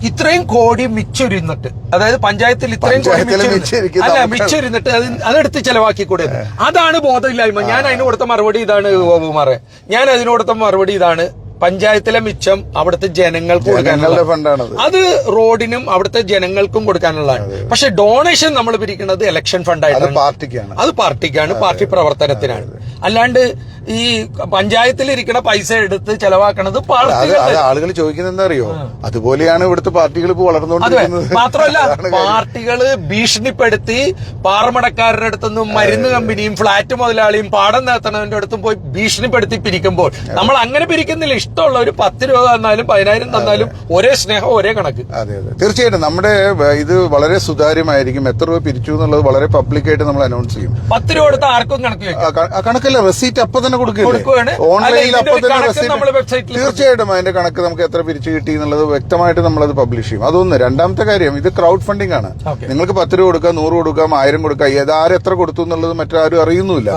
ഇത്രയും കോടി മിച്ചൊരുന്നിട്ട് അതായത് പഞ്ചായത്തിൽ ഇത്രയും കോടി മിച്ചൊരുന്നിട്ട് അല്ല മിച്ചൊരുന്നിട്ട് അത് അതെടുത്ത് ചെലവാക്കി കൂടെ അതാണ് ബോധമില്ലായ്മ. ഞാൻ അതിന് കൊടുത്ത മറുപടി ഇതാണ് ഗോപകുമാറെ ഞാൻ അതിന് കൊടുത്ത മറുപടി ഇതാണ് പഞ്ചായത്തിലെ മിച്ചം അവിടുത്തെ ജനങ്ങൾക്ക് കൊടുക്കാനുള്ള അത് റോഡിനും അവിടുത്തെ ജനങ്ങൾക്കും കൊടുക്കാനുള്ളതാണ്. പക്ഷെ ഡൊണേഷൻ നമ്മൾ പിരിക്കുന്നത് ഇലക്ഷൻ ഫണ്ടായിട്ടാണ് അത് പാർട്ടിക്കാണ്. പാർട്ടി പ്രവർത്തനത്തിനാണ്. അല്ലാണ്ട് ഈ പഞ്ചായത്തിൽ ഇരിക്കുന്ന പൈസ എടുത്ത് ചെലവാക്കണത് ആളുകൾ ചോദിക്കുന്നത് എന്താ അറിയോ അതുപോലെയാണ് ഇവിടുത്തെ പാർട്ടികൾ ഇപ്പൊ അതെ. വളർന്നുകൊണ്ടിരിക്കുന്നത് മാത്രമല്ല പാർട്ടികൾ ഭീഷണിപ്പെടുത്തി പാറമടക്കാരുടെ അടുത്തുനിന്നും മരുന്ന് കമ്പനിയും ഫ്ളാറ്റ് മുതലാളിയും പാടം നേത്തണവന്റെ അടുത്തും പോയി ഭീഷണിപ്പെടുത്തി പിരിക്കുമ്പോൾ. നമ്മൾ അങ്ങനെ പിരിക്കുന്നില്ല. ഇഷ്ടമുള്ള ഒരു പത്ത് രൂപ തന്നാലും പതിനായിരം തന്നാലും ഒരേ സ്നേഹം ഒരേ കണക്ക്. അതെ അതെ. തീർച്ചയായിട്ടും നമ്മുടെ ഇത് വളരെ സുതാര്യമായിരിക്കും. എത്ര രൂപ പിരിച്ചു എന്നുള്ളത് വളരെ പബ്ലിക്കായിട്ട് നമ്മൾ അനൗൺസ് ചെയ്യും. പത്ത് രൂപ കൊടുത്ത ആർക്കും കണക്ക് കണക്കല്ല റെസീറ്റ് അപ്പൊ തന്നെ കൊടുക്കുകയാണ്. ഓൺലൈനിൽ അപ്പൊ തന്നെ കൊടുക്കുകയാണ് വെബ്സൈറ്റിൽ തീർച്ചയായിട്ടും അതിന്റെ കണക്ക് നമുക്ക് എത്ര പിരിച്ചു കിട്ടി എന്നുള്ളത് വ്യക്തമായിട്ട് നമ്മളത് പബ്ലിഷ് ചെയ്യും. അതൊന്ന്. രണ്ടാമത്തെ കാര്യം ഇത് ക്രൗഡ് ഫണ്ടിംഗ് ആണ്. നിങ്ങൾക്ക് പത്ത് രൂപ കൊടുക്കാം നൂറ് കൊടുക്കാം ആയിരം കൊടുക്കാം ഏതാരും എത്ര കൊടുത്തു എന്നുള്ളത് മറ്റാരും അറിയുന്നില്ല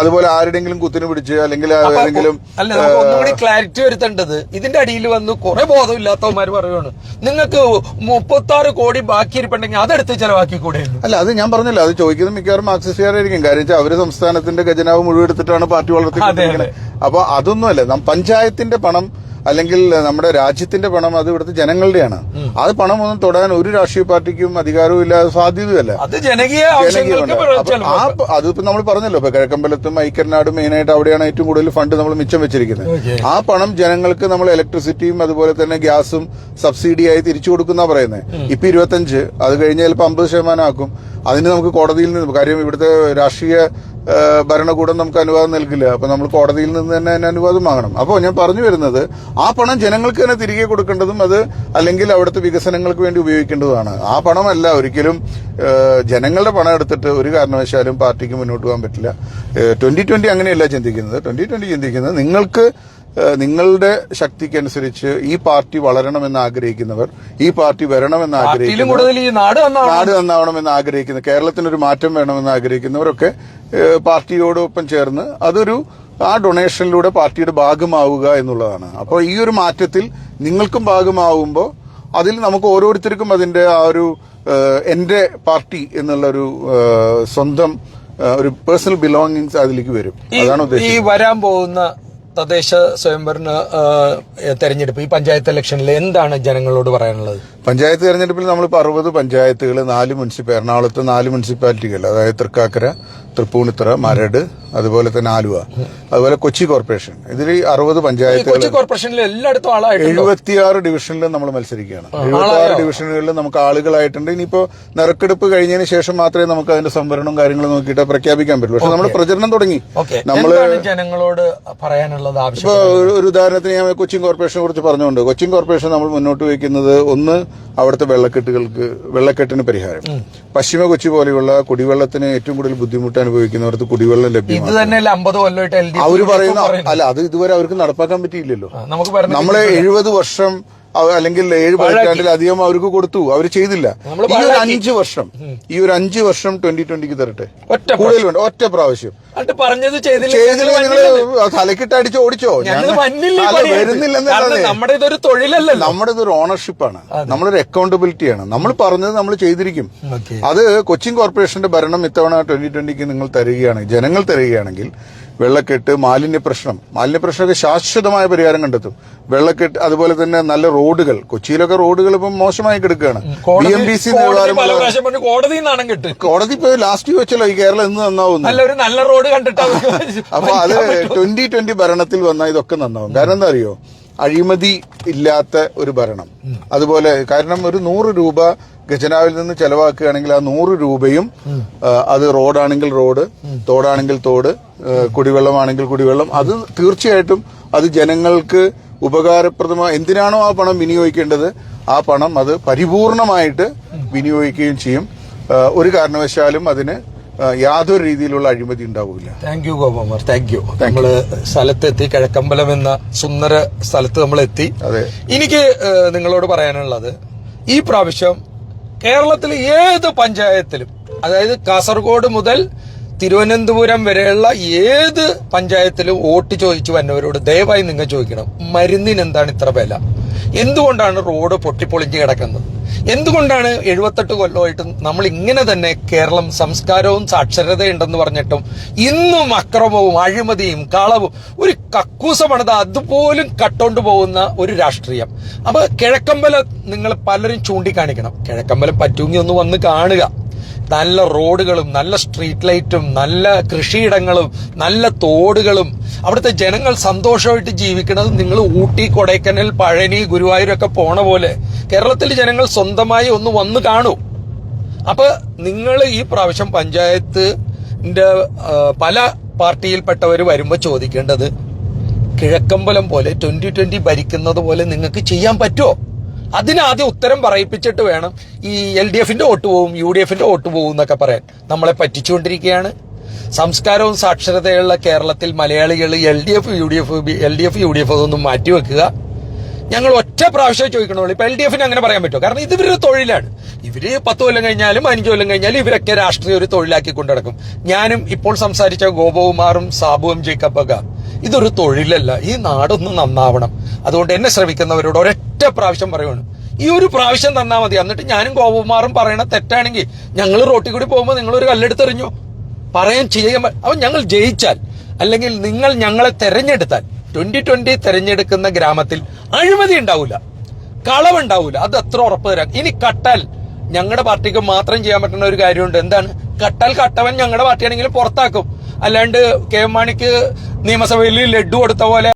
അതുപോലെ ആരുടെങ്കിലും കുത്തിന് പിടിച്ച് അല്ലെങ്കിൽ ആരെങ്കിലും ഏതെങ്കിലും ക്ലാരിറ്റി വരുത്തേണ്ടത് ഇതിന്റെ അടിയിൽ വന്ന് കുറെ ബോധമില്ലാത്തവന്മാർ പറയുകയാണ് നിങ്ങൾക്ക് മുപ്പത്തി ആറ് കോടി ബാക്കി ഇരിപ്പുണ്ടെങ്കിൽ അതെടുത്ത് ചെലവാക്കി കൂടെ അല്ല അത് ഞാൻ പറഞ്ഞില്ല. അത് ചോദിക്കുന്നത് മിക്കവാറും മാർക്സിസ്റ്റുകാരായിരിക്കും. കാര്യം വെച്ചാൽ അവർ സംസ്ഥാനത്തിന്റെ ഖജനാവ് മുഴുവൻ എടുത്തിട്ടാണ് പാർട്ടി അപ്പൊ അതൊന്നുമല്ല അല്ല പഞ്ചായത്തിന്റെ പണം അല്ലെങ്കിൽ നമ്മുടെ രാജ്യത്തിന്റെ പണം അത് ഇവിടുത്തെ ജനങ്ങളുടെയാണ്. അത് പണം ഒന്നും തൊടാൻ ഒരു രാഷ്ട്രീയ പാർട്ടിക്കും അധികാരവും ഇല്ല സാധ്യതയല്ല. ആ അത് അതിപ്പോ നമ്മൾ പറഞ്ഞല്ലോ ഇപ്പൊ കിഴക്കമ്പലത്തും ഐക്യനാടും മെയിനായിട്ട് അവിടെയാണ് ഏറ്റവും കൂടുതൽ ഫണ്ട് നമ്മൾ മിച്ചം വെച്ചിരിക്കുന്നത്. ആ പണം ജനങ്ങൾക്ക് നമ്മൾ ഇലക്ട്രിസിറ്റിയും അതുപോലെ തന്നെ ഗ്യാസും സബ്സിഡിയായി തിരിച്ചു കൊടുക്കുന്ന പറയുന്നത് ഇപ്പൊ ഇരുപത്തഞ്ച് അത് കഴിഞ്ഞ് ചിലപ്പോൾ അമ്പത് ശതമാനം ആക്കും. അതിന് നമുക്ക് കോടതിയിൽ നിന്ന് കാര്യം ഇവിടുത്തെ രാഷ്ട്രീയ ഭരണകൂടം നമുക്ക് അനുവാദം നൽകില്ല. അപ്പൊ നമ്മൾ കോടതിയിൽ നിന്ന് തന്നെ അതിന് അനുവാദം വാങ്ങണം. അപ്പോൾ ഞാൻ പറഞ്ഞു വരുന്നത് ആ പണം ജനങ്ങൾക്ക് തന്നെ തിരികെ കൊടുക്കേണ്ടതും അത് അല്ലെങ്കിൽ അവിടുത്തെ വികസനങ്ങൾക്ക് വേണ്ടി ഉപയോഗിക്കേണ്ടതുമാണ്. ആ പണമല്ല ഒരിക്കലും ജനങ്ങളുടെ പണം എടുത്തിട്ട് ഒരു കാരണവശാലും പാർട്ടിക്ക് മുന്നോട്ട് പോകാൻ പറ്റില്ല. ട്വന്റി ട്വന്റി അങ്ങനെയല്ല ചിന്തിക്കുന്നത്. ട്വന്റി ട്വന്റി ചിന്തിക്കുന്നത് നിങ്ങൾക്ക് നിങ്ങളുടെ ശക്തിക്കനുസരിച്ച് ഈ പാർട്ടി വളരണമെന്ന് ആഗ്രഹിക്കുന്നവർ ഈ പാർട്ടി വരണമെന്ന് ആഗ്രഹിക്കുന്നു ആഗ്രഹിക്കുന്നവർ നാട് നന്നാവണമെന്ന് ആഗ്രഹിക്കുന്ന കേരളത്തിനൊരു മാറ്റം വേണമെന്ന് ആഗ്രഹിക്കുന്നവരൊക്കെ പാർട്ടിയോടൊപ്പം ചേർന്ന് അതൊരു ആ ഡൊണേഷനിലൂടെ പാർട്ടിയുടെ ഭാഗമാവുക എന്നുള്ളതാണ്. അപ്പോൾ ഈ ഒരു മാറ്റത്തിൽ നിങ്ങൾക്കും ഭാഗമാവുമ്പോൾ അതിൽ നമുക്ക് ഓരോരുത്തർക്കും അതിന്റെ ആ ഒരു എന്റെ പാർട്ടി എന്നുള്ള ഒരു സ്വന്തം ഒരു പേഴ്സണൽ ബിലോങ്ങിങ്സ് അതിലേക്ക് വരും. അതാണ് ഈ വരാൻ പോകുന്ന തദ്ദേശ സ്വയംഭരണ തെരഞ്ഞെടുപ്പ് ഈ പഞ്ചായത്ത് ഇലക്ഷനിൽ എന്താണ് ജനങ്ങളോട് പറയാനുള്ളത്? പഞ്ചായത്ത് തെരഞ്ഞെടുപ്പിൽ നമ്മളിപ്പോൾ അറുപത് പഞ്ചായത്തുകൾ നാല് മുനിസിപ്പ എറണാകുളത്ത് നാല് മുനിസിപ്പാലിറ്റികൾ അതായത് തൃക്കാക്കര തൃപ്പൂണിത്തറ മരട് അതുപോലെ തന്നെ ആലുവ അതുപോലെ കൊച്ചി കോർപ്പറേഷൻ. ഇതിൽ അറുപത് പഞ്ചായത്തുകൾ കോർപ്പറേഷനിൽ എല്ലായിടത്തും എഴുപത്തിയാറ് ഡിവിഷനിലും നമ്മൾ മത്സരിക്കുകയാണ്. എഴുപത്തിയാറ് ഡിവിഷനുകളിലും നമുക്ക് ആളുകളായിട്ടുണ്ട്. ഇനിയിപ്പോ നറുക്കെടുപ്പ് കഴിഞ്ഞതിന് ശേഷം മാത്രമേ നമുക്ക് അതിന്റെ സംവരണവും കാര്യങ്ങളും നോക്കിയിട്ട് പ്രഖ്യാപിക്കാൻ പറ്റുള്ളൂ. പക്ഷെ നമ്മൾ പ്രചരണം തുടങ്ങി. നമ്മൾ നമ്മൾ ജനങ്ങളോട് പറയാനുള്ളത് ഇപ്പോൾ ഇപ്പൊ ഒരു- ഒരു ഉദാഹരണത്തിന് ഞാൻ കൊച്ചിൻ കോർപ്പറേഷനെ കുറിച്ച് പറഞ്ഞുകൊണ്ട് കൊച്ചിൻ കോർപ്പറേഷൻ നമ്മൾ മുന്നോട്ട് വയ്ക്കുന്നത് ഒന്ന് അവിടുത്തെ വെള്ളക്കെട്ടുകൾക്ക് വെള്ളക്കെട്ടിന് പരിഹാരം. പശ്ചിമ കൊച്ചി പോലെയുള്ള കുടിവെള്ളത്തിന് ഏറ്റവും കൂടുതൽ ബുദ്ധിമുട്ട് അനുഭവിക്കുന്നവർക്ക് കുടിവെള്ളം ലഭ്യമാണ് അവർ പറയുന്ന അല്ല അത് ഇതുവരെ അവർക്ക് നടപ്പാക്കാൻ പറ്റിയില്ലല്ലോ. നമ്മളെ എഴുപത് വർഷം അല്ലെങ്കിൽ ഏഴ് പതിറ്റാണ്ടിലധികം അവർക്ക് കൊടുത്തു. അവർ ചെയ്തില്ല. ഈ ഒരു അഞ്ച് വർഷം ഈ ഒരു അഞ്ച് വർഷം ട്വന്റി ട്വന്റിക്ക് തരട്ടെ. ഒറ്റ കൂടുതൽ വേണ്ട ഒറ്റ പ്രാവശ്യം. പറഞ്ഞത് ചെയ്തില്ല. ചെയ്തില്ല നിങ്ങൾ തലക്കിട്ട് അടിച്ച് ഓടിച്ചോ? വരുന്നില്ലെന്നല്ലേ നമ്മുടെ ഇതൊരു തൊഴിലല്ല നമ്മുടെ ഇതൊരു ഓണർഷിപ്പാണ് നമ്മളൊരു അക്കൗണ്ടബിലിറ്റിയാണ് നമ്മൾ പറഞ്ഞത് നമ്മൾ ചെയ്തിരിക്കും. അത് കൊച്ചിൻ കോർപ്പറേഷന്റെ ഭരണം ഇത്തവണ ട്വന്റി ട്വന്റിക്ക് നിങ്ങൾ തരികയാണെങ്കിൽ ജനങ്ങൾ തരികയാണെങ്കിൽ വെള്ളക്കെട്ട് മാലിന്യ പ്രശ്നം. മാലിന്യ പ്രശ്നമൊക്കെ ശാശ്വതമായ പരിഹാരം കണ്ടെത്തും. വെള്ളക്കെട്ട് അതുപോലെ തന്നെ നല്ല റോഡുകൾ. കൊച്ചിയിലൊക്കെ റോഡുകൾ ഇപ്പം മോശമായി കിടക്കുകയാണ്. ബി എം ബി സി കോടതി ഇപ്പൊ കോടതി പോയി ലാസ്റ്റ് വെച്ചല്ലോ ഈ കേരളം എന്ന് നന്നാവുന്നു നല്ല റോഡ് കണ്ടിട്ട് അപ്പൊ അത് ട്വന്റി ട്വന്റി ഭരണത്തിൽ വന്നാൽ ഇതൊക്കെ നന്നാവും. കാരണം എന്താ അറിയോ? അഴിമതി ഇല്ലാത്ത ഒരു ഭരണം. അതുപോലെ കാരണം ഒരു നൂറ് രൂപ ഖജനാവിൽ നിന്ന് ചെലവാക്കുകയാണെങ്കിൽ ആ നൂറ് രൂപയും അത് റോഡാണെങ്കിൽ റോഡ് തോടാണെങ്കിൽ തോട് കുടിവെള്ളമാണെങ്കിൽ കുടിവെള്ളം അത് തീർച്ചയായിട്ടും അത് ജനങ്ങൾക്ക് ഉപകാരപ്രദമായ എന്തിനാണോ ആ പണം വിനിയോഗിക്കേണ്ടത്? ആ പണം അത് പരിപൂർണമായിട്ട് വിനിയോഗിക്കുകയും ചെയ്യും. ഒരു കാരണവശാലും അതിന് യാതൊരു രീതിയിലുള്ള അഴിമതി ഉണ്ടാവില്ല thank you Gopakumar. Thank you നമ്മൾ സ്ഥലത്തെത്തി കിഴക്കമ്പലം എന്ന സുന്ദര സ്ഥലത്ത് നമ്മൾ എത്തി അതെ. എനിക്ക് നിങ്ങളോട് പറയാനുള്ളത് ഈ പ്രാവശ്യം കേരളത്തിലെ ഏത് പഞ്ചായത്തിലും അതായത് കാസർഗോഡ് മുതൽ തിരുവനന്തപുരം വരെയുള്ള ഏത് പഞ്ചായത്തിലും വോട്ട് ചോദിച്ചു വന്നവരോട് ദയവായി നിങ്ങൾ ചോദിക്കണം മരുന്നിന് എന്താണ് ഇത്ര വില? എന്തുകൊണ്ടാണ് റോഡ് പൊട്ടിപ്പൊളിഞ്ഞ് കിടക്കുന്നത്? എന്തുകൊണ്ടാണ് എഴുപത്തെട്ട് കൊല്ലമായിട്ടും നമ്മൾ ഇങ്ങനെ തന്നെ കേരളം സംസ്കാരവും സാക്ഷരതയുണ്ടെന്ന് പറഞ്ഞിട്ടും ഇന്നും അക്രമവും അഴിമതിയും കളവും ഒരു കക്കൂസ പണിത അതുപോലും കട്ടോണ്ട് പോകുന്ന ഒരു രാഷ്ട്രീയം. അപ്പൊ കിഴക്കമ്പലം നിങ്ങൾ പലരും ചൂണ്ടിക്കാണിക്കണം. കിഴക്കമ്പലം പറ്റുമെങ്കിൽ ഒന്ന് വന്ന് കാണുക. നല്ല റോഡുകളും നല്ല സ്ട്രീറ്റ് ലൈറ്റും നല്ല കൃഷിയിടങ്ങളും നല്ല തോടുകളും. അവിടുത്തെ ജനങ്ങൾ സന്തോഷമായിട്ട് ജീവിക്കുന്നത് നിങ്ങൾ ഊട്ടി കൊടൈക്കനൽ പഴനി ഗുരുവായൂരൊക്കെ പോണ പോലെ. കേരളത്തിൽ ജനങ്ങൾ സ്വന്തമായി ഒന്ന് വന്ന് കാണൂ. അപ്പൊ നിങ്ങൾ ഈ പ്രാവശ്യം പഞ്ചായത്ത് പല പാർട്ടിയിൽപ്പെട്ടവർ വരുമ്പോൾ ചോദിക്കേണ്ടത് കിഴക്കമ്പലം പോലെ ട്വന്റി ട്വന്റി ഭരിക്കുന്നത് പോലെ നിങ്ങൾക്ക് ചെയ്യാൻ പറ്റുമോ അതിനാദ്യം ഉത്തരം പറയിപ്പിച്ചിട്ട് വേണം ഈ എൽ ഡി എഫിന്റെ വോട്ട് പോവും യു ഡി എഫിന്റെ വോട്ട് പോകും എന്നൊക്കെ പറയാൻ. നമ്മളെ പറ്റിച്ചുകൊണ്ടിരിക്കുകയാണ്. സംസ്കാരവും സാക്ഷരതയുള്ള കേരളത്തിൽ മലയാളികൾ L D F U D F L D F U D F അതൊന്നും മാറ്റിവെക്കുക. ഞങ്ങൾ ഒറ്റ പ്രാവശ്യം ചോദിക്കണുള്ളൂ. ഇപ്പൊ എൽ ഡി എഫിന് അങ്ങനെ പറയാൻ പറ്റുമോ? കാരണം ഇത് തൊഴിലാണ്. ഇവർ പത്ത് കൊല്ലം കഴിഞ്ഞാലും അഞ്ച് കൊല്ലം കഴിഞ്ഞാലും ഇവരൊക്കെ രാഷ്ട്രീയ ഒരു തൊഴിലാക്കി കൊണ്ടിടക്കും ഞാനും ഇപ്പോൾ സംസാരിച്ച ഗോപകുമാറും സാബുവും ജേക്കബൊക്കെ ഇതൊരു തൊഴിലല്ല. ഈ നാടൊന്ന് നന്നാവണം. അതുകൊണ്ട് എന്നെ ശ്രമിക്കുന്നവരോട് ഒരൊറ്റ പ്രാവശ്യം പറയുവാണ്. ഈ ഒരു പ്രാവശ്യം തന്നാ മതി. എന്നിട്ട് ഞാനും ഗോപകുമാറും പറയണ തെറ്റാണെങ്കിൽ ഞങ്ങൾ റോട്ടിൽ കൂടി പോകുമ്പോൾ നിങ്ങളൊരു കല്ലെടുത്തെറിഞ്ഞോ. പറയാൻ ചെയ്യാൻ അവൻ ഞങ്ങൾ ജയിച്ചാൽ അല്ലെങ്കിൽ നിങ്ങൾ ഞങ്ങളെ തെരഞ്ഞെടുത്താൽ ട്വന്റി ട്വന്റി തെരഞ്ഞെടുക്കുന്ന ഗ്രാമത്തിൽ അഴിമതി ഉണ്ടാവില്ല കളവുണ്ടാവില്ല അത് അത്ര ഉറപ്പ് തരാം ഇനി കട്ടാൽ ഞങ്ങളുടെ പാർട്ടിക്ക് മാത്രം ചെയ്യാൻ പറ്റുന്ന ഒരു കാര്യമുണ്ട്. എന്താണ്? കട്ടാൽ കട്ടവൻ ഞങ്ങളുടെ പാർട്ടിയാണെങ്കിലും പുറത്താക്കും. അല്ലാണ്ട് കെ എം മാണിക്ക് നിയമസഭയിൽ ലഡ്ഡു കൊടുത്ത പോലെ